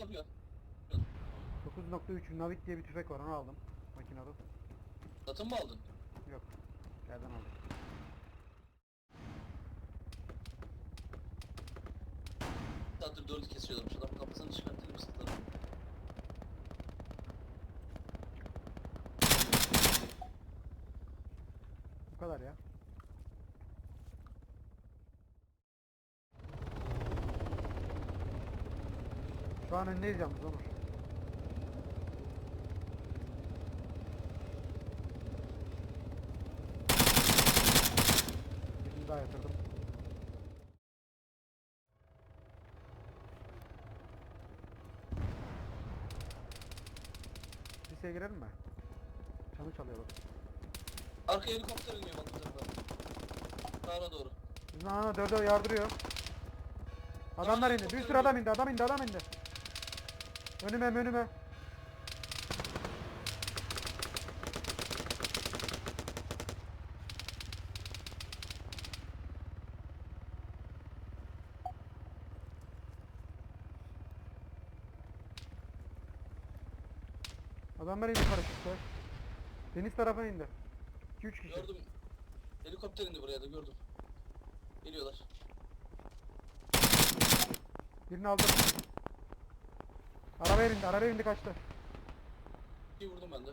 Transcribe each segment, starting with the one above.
yapıyor. 9.3 Navik diye bir tüfek var onu aldım. Makinalı. Satın mı aldın? Yok. Yerden aldım. Saattir 4'ü kesiyorlarmış. Adam kafasını çıkartıyor bir sıkıntı. Bu kadar ya. Şu an öndeyiz yalnız Onur. Birini daha yatırdım. Liseye girelim mi? Çanı çalıyor bak. Arka helikopter iniyor bak bu tarafa. Sağına doğru. Ana dörde yardırıyor. Adamlar indi. Bir sürü adam indi. Adam indi. Adam indi. Önüme önüme. Adamlar indi paraşütle. Deniz tarafına indi. 2-3 kişi. Gördüm. Helikopter indi buraya da gördüm. Geliyorlar. Birini aldım. Arabaya bindi, arabaya bindi kaçtı. Bir vurdum ben de.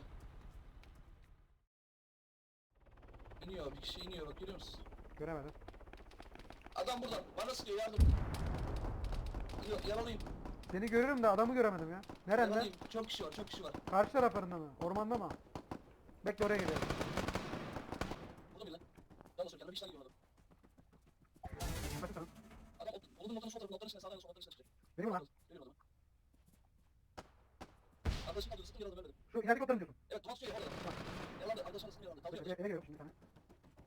İniyor bir kişi iniyor bak görüyor musun? Göremedim. Adam burada. Bana sıkıyor yardım. Yok yaralıyım. Seni görürüm de adamı göremedim ya. Nerede? Yaralıyım. Çok kişi var çok kişi var. Karşı taraflarında mı? Ormanda mı? Bekle oraya. Burada mı lan? Ben de söyleyeyim. Bir kişiden görmedim. Adam ot- Bulduğum noktanın sol tarafı noktanın içine sağdan sol noktanın içine çıkacak. Benim lan. Benim adamı. Arkadaşım kaldı sıktım yaraladım ölmedim. Şu ileride koptalım diyorsun. Evet duman tutuyor yalan Yalandı arkadaşım sıktım yalandı. Kaldırıyor. Eve geliyorum şimdi bir tane.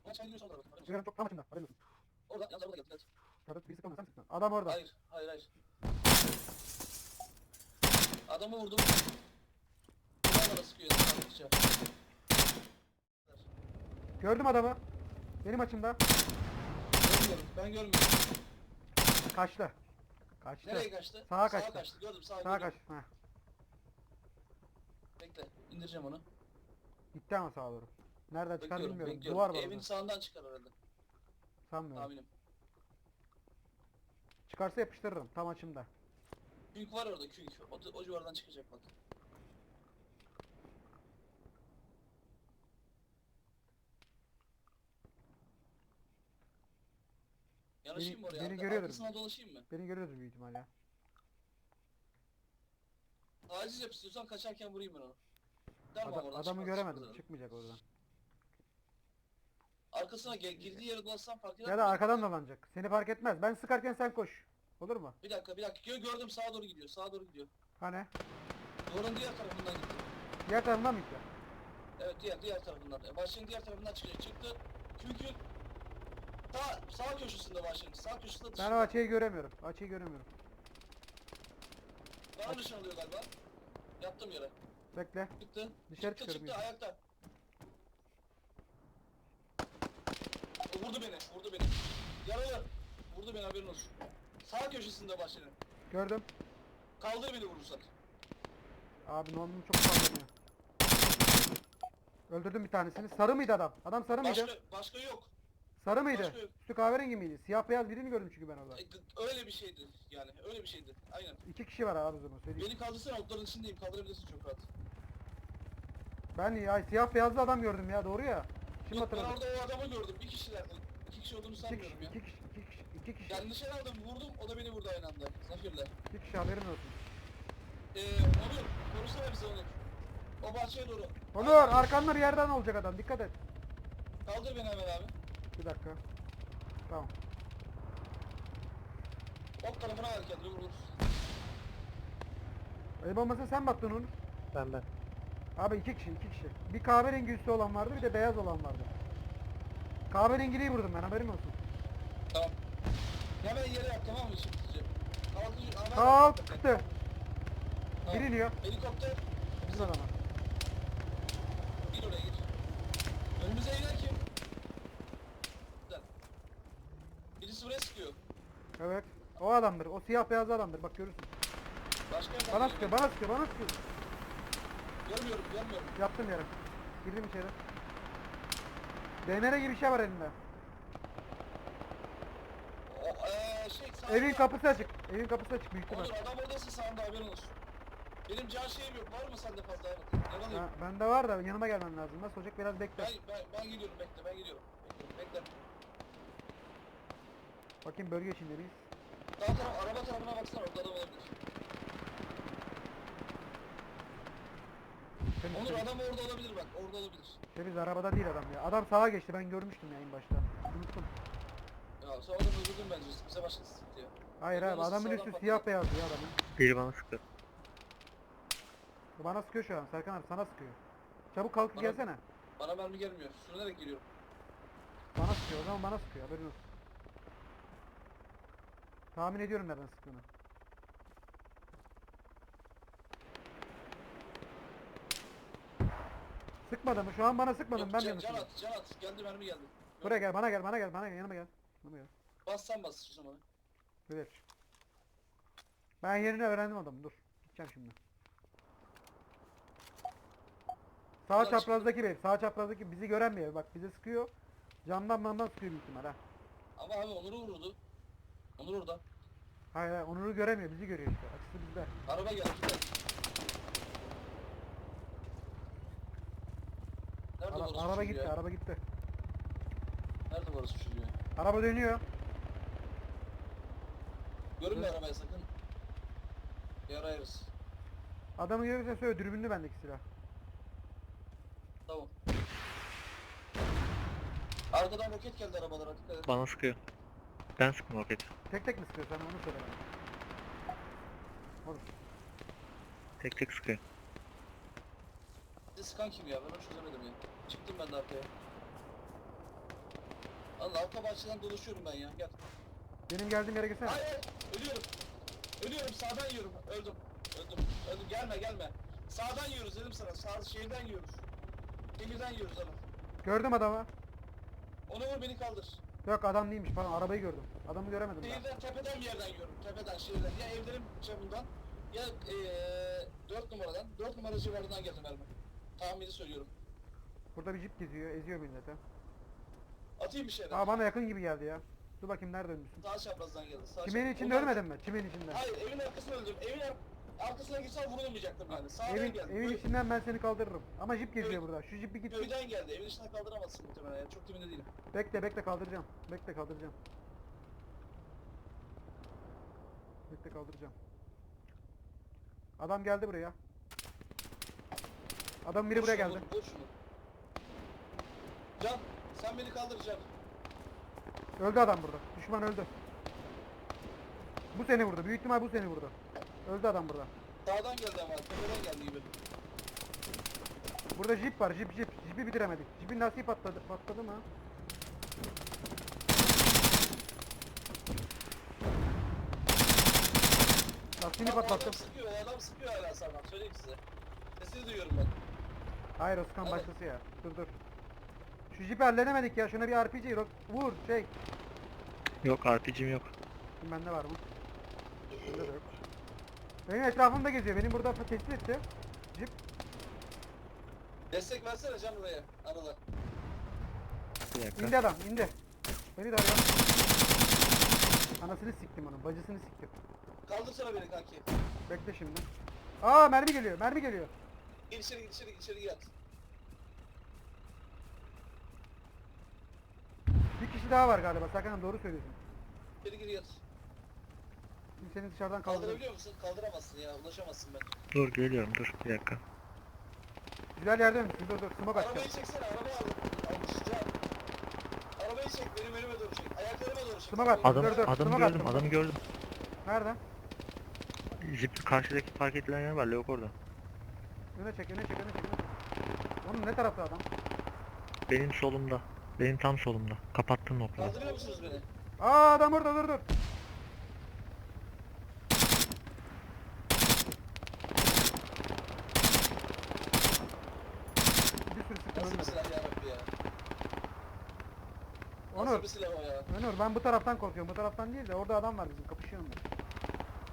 Ulan çay gidiyor sonra bakın. Haberin olsun. Sigara çok tam açımda. Haberin olsun. Orada yalnız arabada geldi. Evet. Kardeş birisi kalmadı sen sıktın. Adam orada. Hayır hayır hayır. Adamı vurdum. Kulağına da sıkıyor sardıkça. Gördüm adamı. Benim açımda. Görmüyorum ben görmüyorum. Kaçtı. Kaçtı. Nereye kaçtı? Sağa Sağa kaçtı. kaçtı. Gördüm sağa Sağa kaç. Heh. İndireceğim onu. Gitti ama sağa doğru. Nereden çıkar Bekliyorum bilmiyorum. bekliyorum. Duvar var Evin orada. sağından çıkar herhalde. Sanmıyorum. Tahminim. Çıkarsa yapıştırırım. Tam açımda. Künk var orada künk. O, o civardan çıkacak bak. Yanaşayım mı oraya? beni Arka- görüyordur. Arkasına dolaşayım mı? Beni görüyordur büyük ihtimal ya. Aciz yap istiyorsan kaçarken vurayım ben onu. Adam- oradan, adamı göremedim. çıkmaz. Çıkmayacak oradan. Arkasına ge- girdiği yere dolaşsam fark eder Ya da arkadan dolanacak. Seni fark etmez. Ben sıkarken sen koş. Olur mu? Bir dakika bir dakika. Gö- gördüm sağa doğru gidiyor. Sağa doğru gidiyor. Hani? Duvarın diğer tarafından gitti. Diğer tarafından mı gitti? Evet diğer diğer tarafından. E, başlığın diğer tarafından çıkacak. Çıktı. Çünkü sağ, sağ köşesinde başlığın. Sağ köşesinde Ben dışında. o açıyı göremiyorum. Açıyı göremiyorum. Bana nişan alıyor galiba. Yattım yere. Bekle. Çıktı. Dışarı çıktı çıkarım çıktı ya. ayakta. Vurdu beni. Vurdu beni. Yaralı. Vurdu beni haberin olsun. Sağ köşesinde başlığın. Gördüm. Kaldır beni vurursan. Abi normum çok sallanıyor. Öldürdüm bir tanesini. Sarı mıydı adam? Adam sarı mıydı? Başka, başka yok. Sarı mıydı? başka. Üstü kahverengi miydi? Siyah beyaz birini gördüm çünkü ben orada. E, g- öyle bir şeydi yani. Öyle bir şeydi. Aynen. İki kişi var abi o zaman söyleyeyim. Beni kaldırsana otların içindeyim. Kaldırabilirsin çok rahat. Ben ya siyah beyazlı adam gördüm ya doğru ya. Şimdi Yok ben hatırladım. orada o adamı gördüm. Bir kişilerdi. İki kişi olduğunu İki sanmıyorum kişi, ya. iki kişi, iki kişi, iki kişi, Yani nişan aldım vurdum o da beni vurdu aynı anda. Zafirle. iki kişi haberin olsun. Eee Onur korusana bizi Onur. O bahçeye doğru. Onur arkanlar yerden olacak adam dikkat et. Kaldır beni hemen abi. Bir dakika. Tamam. Ok tarafına ver kendini vurur. El bombasını sen mi attın Onur? Ben ben. Abi iki kişi iki kişi. Bir kahverengi üstü olan vardı bir de beyaz olan vardı. Kahverengiliyi vurdum ben haberin olsun. Tamam. Hemen yere yap tamam mı şimdi hemen Kalktı. Tamam. Bir iniyor. Helikopter. Bizim adama. Gir oraya gir. Önümüze iner kim? Güzel. Biri adamdır. O siyah beyazlı adamdır. Bak görürsün. Başka yerden Bana sıkıyor, bana sıkıyor, bana sıkıyor. Görmüyorum görmüyorum. Yattım yere. Girdim içeri. DNR gibi bir şey var elinde. O, eee şey sağda. Evin kapısı açık. Evin kapısı açık büyük ihtimal. Onur adam oradaysa sağında haberin olsun. Benim can şeyim yok. Var mı sende fazla? Yaralayayım. Ha, bende var da yanıma gelmen lazım. Nasıl olacak biraz bekle. Ben, ben, ben gidiyorum bekle ben gidiyorum. Bekle bekle. Bakayım bölge içinde miyiz? Sağ taraf araba tarafına baksana orada adam olabilir. Temiz, Onur temiz. adam orada olabilir bak orada olabilir. Temiz arabada değil adam ya. Adam sağa geçti ben görmüştüm ya en başta. Unuttum. Ya sonra adam öldürdüm bence bize başka sıkıntı ya. Hayır abi adamın üstü siyah beyazlı ya adamın. Biri bana sıkıyor. Bana sıkıyor şu an. Serkan abi sana sıkıyor. Çabuk kalkıp Bana- gelsene. Bana mermi gelmiyor. Sürünerek geliyorum. Bana sıkıyor. O zaman bana sıkıyor. Haberin olsun. Tahmin ediyorum nereden sıktığını. Sıkmadı mı? Şu an bana sıkmadın. Yok, Ben can, can at can at. Geldi mermi geldi. Buraya gel, bana gel, bana gel, bana gel, yanıma gel. Yanıma gel. Bas sen bas şu zaman. Böyle. Ben yerini öğrendim adamın. Dur. Gideceğim şimdi. Sağ Ulan çaprazdaki bir. Sağ çaprazdaki bizi gören bir ev. Bak bize sıkıyor. Camdan mamdan sıkıyor büyük ihtimal ha. Ama abi Onur'u vurdu. Onur orada. Hayır hayır Onur'u göremiyor. Bizi görüyor işte. Açısı bizde. Araba geldi. Nerede Ara- orası araba gitti. ya? Araba gitti. Nerede orası ya? Araba dönüyor. Görünme Evet. arabaya sakın. Yarayırız. Adamı görürsen söyle. Dürbünlü bendeki silah. Tamam. Arkadan roket geldi arabalara dikkat et. Bana sıkıyor. Ben sıktım roketi. Tek tek mi sıkıyorsun onu söyle bana. Tek tek sıkıyor. Bir sıkan kim ya? Ben onu çözemedim ya. Çıktım ben de arkaya. Allah arka bahçeden dolaşıyorum ben ya. Gel. Benim geldiğim yere gelsene. Hayır, hayır. Ölüyorum. Ölüyorum. Sağdan yiyorum. Öldüm. Öldüm. Öldüm. Gelme gelme. Sağdan yiyoruz dedim sana. Sağ şehirden yiyoruz. Demirden yiyoruz ama. Gördüm adamı. Onu vur beni kaldır. Yok adam değilmiş pardon arabayı gördüm. Adamı göremedim ben. Şehirden tepeden bir yerden yiyorum. Tepeden şehirden. Ya evlerin çapından ya eee 4 numaradan. 4 numara civarından geldi mermi. Tahmini söylüyorum. Burada bir jip geziyor. Eziyor millete. Atayım bir şeyden. Aa bana yakın gibi geldi ya. Dur bakayım nerede ölmüşsün. Sağ çaprazdan geldi. Sağ Çimenin çapraz- içinde Ondan- ölmedin mi? Çimenin içinde. Hayır evin arkasına öldüm. Evin ar- arkasına girsem vurulmayacaktım yani. Sağdan Evin, geldi. evin Köy- içinden ben seni kaldırırım. Ama jip geziyor Evet. burada. Şu jip bir gitsin. Köyden geldi. Evin içine kaldıramazsın muhtemelen. Yani. Çok dibinde değilim. Bekle bekle kaldıracağım. Bekle kaldıracağım. Bekle kaldıracağım. Adam geldi buraya. Adam biri Vur buraya geldi. Vur şunu. Can sen beni kaldır Can. Öldü adam burada. Düşman öldü. Bu seni vurdu. Büyük ihtimal bu seni vurdu. Öldü adam burada. Sağdan geldi ama. Tepeden geldi gibi. Burada jip var. Jip jip. Jipi bitiremedik. Jipin lastiği patladı. Patladı mı? Lastiğini Ama patlattım. adam sıkıyor. Adam sıkıyor hala sana. Söyleyeyim size. Sesini duyuyorum ben. Hayır Evet. başkası ya. Dur dur. Şu jipi halledemedik ya. Şuna bir RPG ro- vur şey. Yok RPG'm yok. Bende var mı? Bende de yok. Benim etrafımda geziyor. Benim burada tespit etti. Jip. Destek versene Can buraya. Anıl'a. Bir dakika. İndi adam indi. Beni de arıyor. Anasını siktim onun. Bacısını siktim. Kaldırsana beni kanki. Bekle şimdi. Aa mermi geliyor. Mermi geliyor. Gir içeri gir içeri gir içeri gir. Bir kişi daha var galiba. Serkan doğru söylüyorsun. İçeri gir yat. Seni dışarıdan kaldırırım. Kaldırabiliyor musun? Kaldıramazsın ya. Ulaşamazsın ben. Dur geliyorum dur bir dakika. Güzel yerde misin? Dur dur. Smoke Arabayı atacağım. çeksene. Arabayı aldım. Almış Can. Arabayı çek. Benim önüme doğru çek. Ayaklarıma doğru çek. Smoke at. Adam, Dur, dur, adamı smoke gördüm attım. adamı gördüm. Nerede? Jip karşıdaki park edilen yer var yok orada. Öne çek, öne çek, öne çek. öne çek. Onun ne tarafta adam? Benim solumda. Benim tam solumda. Kapattım noktada. Kaldırıyor musunuz beni? Aa adam orada dur dur. Bir sürü sıktım Nasıl bir ölmedi. silah ya Rabbi ya? Onur? Onur ben bu taraftan korkuyorum. Bu taraftan değil de orada adam var bizim kapışıyor onlar.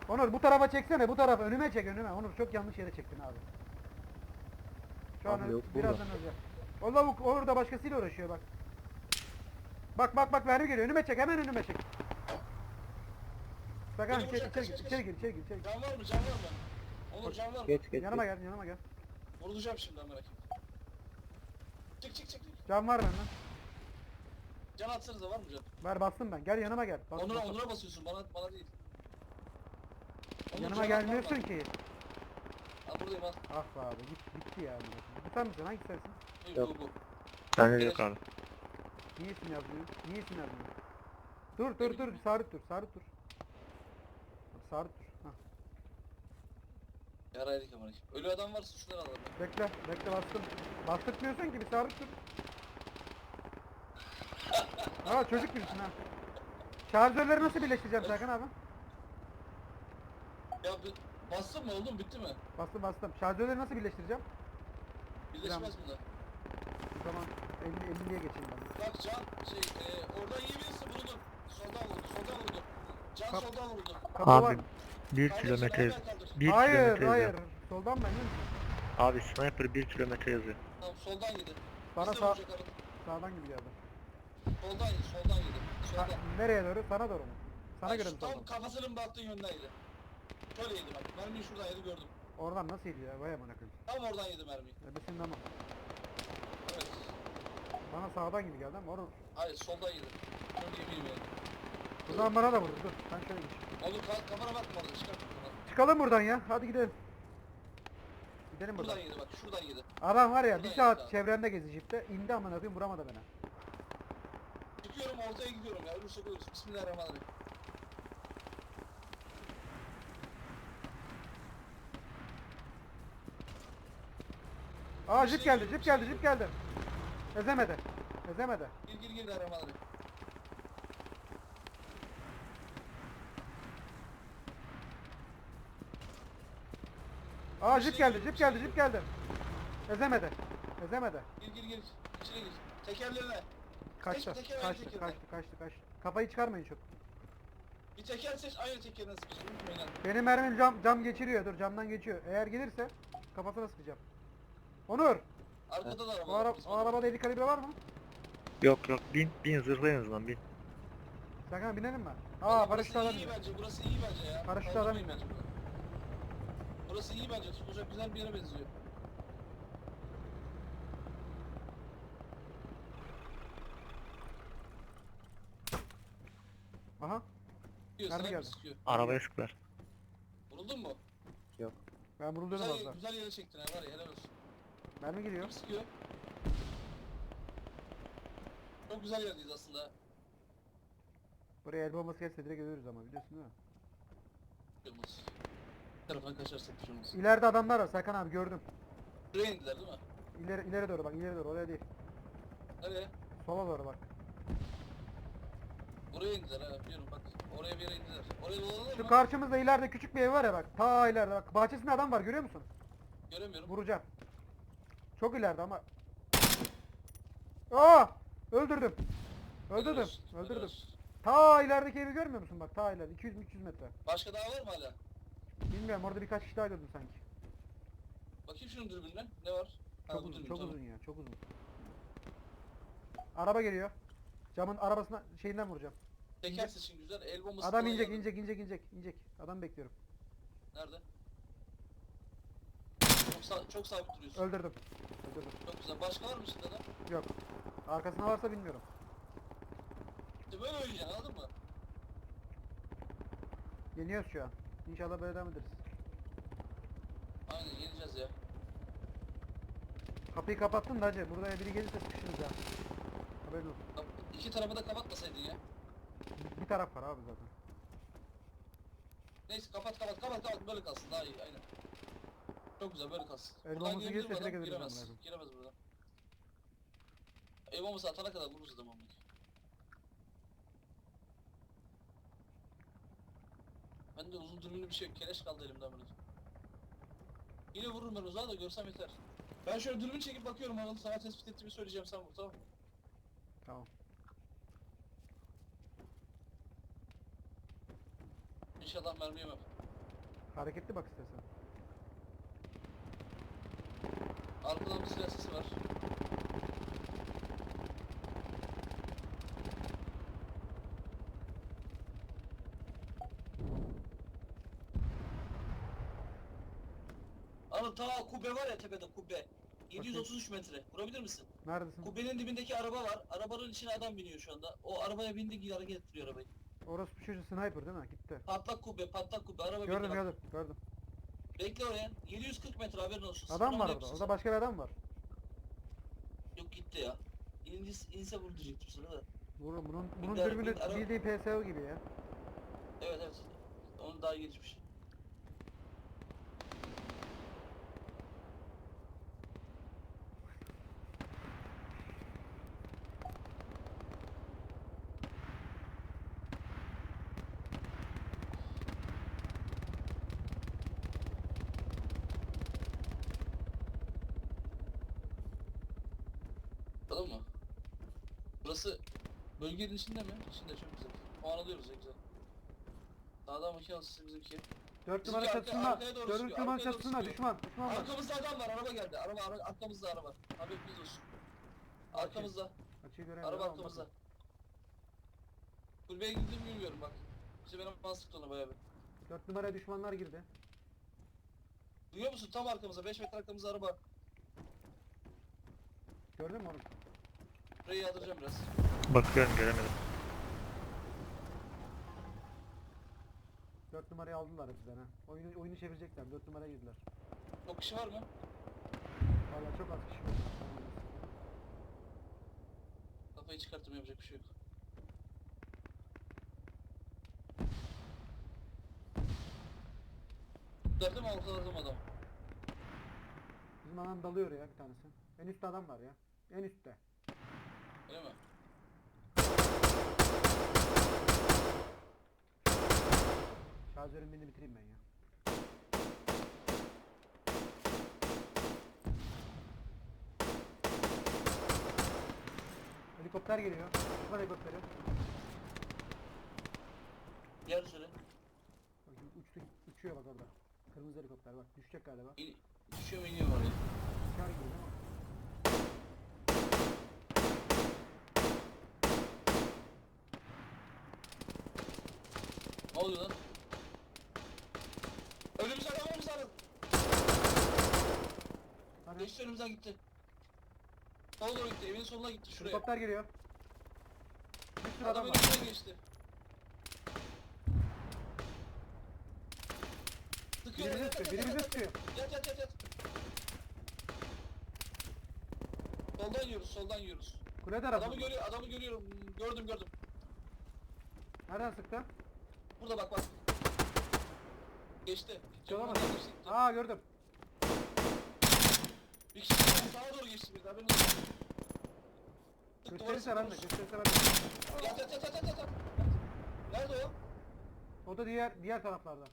Onur bu tarafa çeksene bu tarafa önüme çek önüme. Onur çok yanlış yere çektin abi. Şu an Abi yok birazdan ölecek. O lavuk orada başkasıyla uğraşıyor bak. Bak bak bak vermi geliyor önüme çek hemen önüme çek. Sakın Beni içeri, vuracak, içeri, kaç, gir, kaç, içeri gir içeri gir içeri gir. Can var mı? Can var mı? Onur can var mı? Geç geç. Yanıma geç. gel yanıma gel. Vurulacağım şimdi amına koyayım. Çık çık çık. çık. Can var benden. Can atsanıza var mı can? Ver bastım ben. Gel yanıma gel. Bas, Onur'a bas. Onur'a basıyorsun bana bana değil. Onur, Yanıma can gelmiyorsun atma. ki. Al buradayım al. Ah be abi git, bitti ya. koyayım. Bu sen misin? Hangi sensin? Bu, Yok. bu, bu. Bende de yok abi. Niye isim yazmıyor? Niye isim yazmıyor? Dur dur dur sabit dur sabit dur. Sabit dur. Hah. Yaraydık amına koyayım. Ölü adam varsa şunları alalım. Bekle bekle bastım. Bastık diyorsun ki bir sabit dur. Aa çocuk gibisin ha. Şarjörleri nasıl birleştireceğim Serkan abi? Ya bir bastın mı oğlum bitti mi? Bastım bastım. Şarjörleri nasıl birleştireceğim? Birleşmez bunlar. O zaman 50 50'liye geçeyim ben. Bak Can şey e, oradan iyi birisi vurdu. Soldan vurdu soldan vurdu. Can Kap- soldan vurdu. Kapı var Abi mı? bir Kaldır, kilometre soldan kaldır. bir Hayır kilometre hayır. yazıyor. Soldan mı emin misin? Abi sniper bir kilometre yazıyor. Tamam soldan yedi. Bana Bize sağ, sağdan gibi geldi. Soldan yedi soldan yedi. Ha, Soldan. nereye doğru? Sana doğru mu? Sana Bak, göre şu mi Tam soldan? kafasının baktığı yönden yedi. Şöyle yedi bak. Mermiyi şuradan yedi gördüm. Oradan nasıl yedi ya? Vay amına koyayım. Tam oradan yedi mermiyi. Ebesin ama. Evet. Bana sağdan gibi geldi ama orada. Hayır soldan yedi. Şöyle yemeğim yani. O zaman bana da vurdu. Dur ben şöyle geçeyim. Oğlum ka kafana bakma orada çıkar kafanı. Çıkalım buradan ya. Hadi gidelim. Gidelim buradan. Buradan yedi bak şuradan yedi. Adam var ya bir Buradan saat yedi abi. çevremde gezi jipte. indi amına koyayım vuramadı beni. Çıkıyorum ortaya gidiyorum ya. Ölürsek ölürüz. Bismillahirrahmanirrahim. Aa jip geldi jip geldi jip geldi. Ezemedi. Ezemedi. Gir gir gir Rahmanirrahim. Aa jip geldi jip geldi jip geldi. Ezemedi. Ezemedi. Gir gir gir. İçine gir. Tekerlerine. Kaçtı. teker, aynı Kaçtı teker. kaçtı kaçtı kaçtı. Kafayı çıkarmayın çok. Bir teker seç aynı tekerine sıkıştır. Unutmayın lan. Benim mermim cam, cam geçiriyor. Dur camdan geçiyor. Eğer gelirse kafasına sıkacağım. Onur. Arkada da araba. O, var, ara, biz o burada. arabada 50 kalibre var mı? Yok yok bin bin zırhlı en azından bin. Sakın binelim mi? Aa paraşüt burası adam iyi bence. Burası iyi bence ya. Paraşüt Kaldırmayın adam bence burada. Burası iyi bence. Tutulacak güzel bir yere benziyor. Aha. Sıkıyor, Mermi sana geldi. Arabaya sıklar. Vuruldun mu? Yok. Ben vuruldum Güzel, valla. güzel yere çektin ha var ya helal olsun. Mermi geliyor. Kim sıkıyor? Çok güzel yerdeyiz aslında. Buraya el bombası gelse direkt ölürüz ama biliyorsun değil mi? Yılmaz. Bir kaçarsak bir şey olmaz. İleride adamlar var Serkan abi gördüm. Buraya indiler değil mi? İleri, ileri doğru bak ileri doğru oraya değil. Nereye? Sola doğru bak. Buraya indiler ha biliyorum bak. Oraya bir yere indiler. Oraya dolanalım Şu mı? karşımızda ileride küçük bir ev var ya bak. Ta ileride bak. Bahçesinde adam var görüyor musun? Göremiyorum. Vuracağım. Çok ileride ama. Aa! Öldürdüm. Öldürdüm. Helal Öldürdüm. olsun. Ta ilerideki evi görmüyor musun bak ta ileride 200 300 metre. Başka daha var mı hala? Bilmiyorum orada birkaç kişi daha gördüm sanki. Bakayım şunun dürbününe. Ne var? Ha, Çok bu uzun, dürbün, çok tamam. uzun ya, çok uzun. Araba geliyor. Camın arabasına şeyinden vuracağım. Teker seçin güzel. El bombası Adam inecek, inecek, inecek, inecek, inecek. Adam bekliyorum. Nerede? Çok, sa- çok sabit duruyorsun. Öldürdüm. Öldürdüm. Çok güzel. Başka var mı içinde adam? Yok. Arkasına varsa bilmiyorum. İşte böyle oynayacaksın anladın mı? Yeniyoruz şu an. İnşallah böyle devam ederiz. Aynen yeneceğiz ya. Kapıyı kapattın da hacı. Burada biri gelirse sıkışırız ya. Haberin olsun. İki tarafı da kapatmasaydın ya. Bir taraf var abi zaten. Neyse kapat kapat kapat kapat böyle kalsın daha iyi aynen. Çok güzel böyle kalsın. El Buradan bombası girebilir mi adam? Giremez. Giremez buradan. El bombası atana kadar vururuz adamı. Ben de uzun dürbünlü bir şey yok. Keleş kaldı elimden böyle. Yine vururum ben uzağa da görsem yeter. Ben şöyle dürbün çekip bakıyorum Anıl. Sana tespit ettiğimi söyleyeceğim sen vur tamam mı? Tamam. İnşallah mermi yemem. Hareketli bak istersen. Arkadan bir silah sesi var. Anıl ta kubbe var ya tepede kubbe. 733 metre. Vurabilir misin? Neredesin? Kubbenin dibindeki araba var. Arabanın içine adam biniyor şu anda. O arabaya bindi hareket ettiriyor arabayı. Orası bir çocuğu sniper değil mi? Gitti. Patlak kubbe, patlak kubbe. Araba Gördüm gördüm gördüm. Bekle oraya. 740 metre haberin olsun. Adam var Sıralamanı orada. Orada başka bir adam var. Yok gitti ya. İnse, inse vur diyecektim sana da. Bunun, bunun, bunun Bir de- dürbünü bir ara- bildiğin PSO gibi ya. Evet evet. Onun daha gelişmiş. Anladın mı? Burası bölgenin içinde mi? İçinde çok güzel. Puan alıyoruz ya güzel. Dağdan makine alsın bizimki. 4 Bizimki numara arka- çatısında. arkaya doğru 4 sıkıyor, numara arkaya doğru çatısında sıkıyor. düşman. Düşman var. Arkamızda adam var, araba geldi. Araba, ara, arkamızda araba. Haberiniz olsun. Arkamızda, Açıyı göremiyorum. araba ama arkamızda. bakın. Kulübeye gittiğimi bilmiyorum bak. İşte benim bana sıktı ona bayağı bir. 4 numaraya düşmanlar girdi. Duyuyor musun? Tam arkamızda, 5 metre arkamızda araba. Gördün mü onu? Burayı yadıracağım biraz. Bakıyorum göremedim. 4 numarayı aldılar bizden ha. Oyunu, oyunu çevirecekler. 4 numaraya girdiler. Çok kişi var mı? Valla çok az kişi var. Kafayı çıkarttım yapacak bir şey yok. Dörtte mi ortaladım adam? Bizim adam dalıyor ya bir tanesi. En üstte adam var ya. En üstte. Öyle mi? Şarjörün birini bitireyim ben ya. Helikopter geliyor. Düşman helikopteri. Yer söyle. Bakayım uçtu, uçuyor bak orada. Kırmızı helikopter bak. Düşecek galiba. İn, düşüyor mu iniyor mu oraya? Uçar gibi değil mi? Oluyor lan? Önümüze adam önümüze adam. Hani Geçti önümüzden gitti. Sola doğru gitti. Evin soluna gitti şuraya. helikopter geliyor. Bir sürü Adam adam var. önümüzden geçti. Sıkıyor. Birimizi Yat sıkıyor, yat birimizi yat sıkıyor. yat yat yat yat. Soldan yiyoruz, soldan yiyoruz. Kule tarafı. Adamı görüyor, adamı görüyorum. Gördüm, gördüm. Nereden sıktı? Burada bak bak. Geçti. Gitti. Aa gördüm. Bir kişi sağa doğru geçti bir. Tık, duvara Gösterirse ben de, gösterirse ben de. Yat yat yat yat yat yat. Nerede o? O da diğer diğer taraflarda.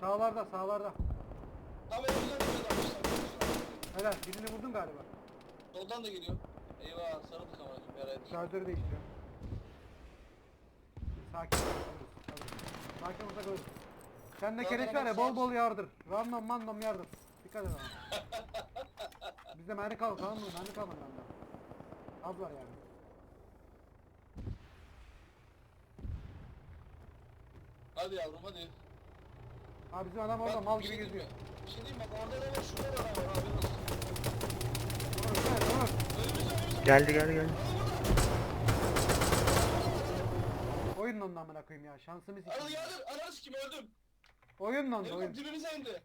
Sağlarda, sağlarda. Tam adammışlar. Helal, birini vurdum galiba. Soldan da geliyor. Eyvah sarıldık ama bir araya. Şarjörü değiştiriyor. Sakin ol. Sakin olsak ölürüz. Sen de kereç var ya adam bol bol yardır. Random mandom yardır. Dikkat et ama. Bizde mermi kaldı tamam mı? Mermi kalmadı bende. Az var yani. Hadi yavrum hadi. Abi bizim adam orada Bak, mal bir gibi şey diyeyim geziyor. mi? Bir şey diyeyim mi? bak orada da var şurada da var olsun. Dur, dur, dur. Önümüzde önümüzde. Geldi geldi geldi. Oyun dondu amına koyayım ya. Şansımız Anıl için. yardım. Ananı sikim öldüm. Oyun dondu Benim oyun. dibimize indi.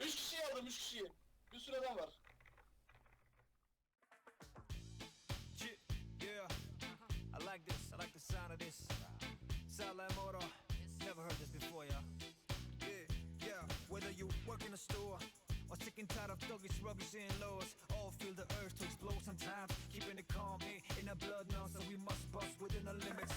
Üç kişi aldım üç kişiyi. Bir sürü adam var. Yeah. I like this. I like the sound of this. Motor. Never heard this before, y'all. Yeah, yeah. Whether you work in a store Sick and tired of thuggish rubbish and laws. All feel the urge to explode sometimes. Keeping it calm here in our blood now, so we must bust within the limits.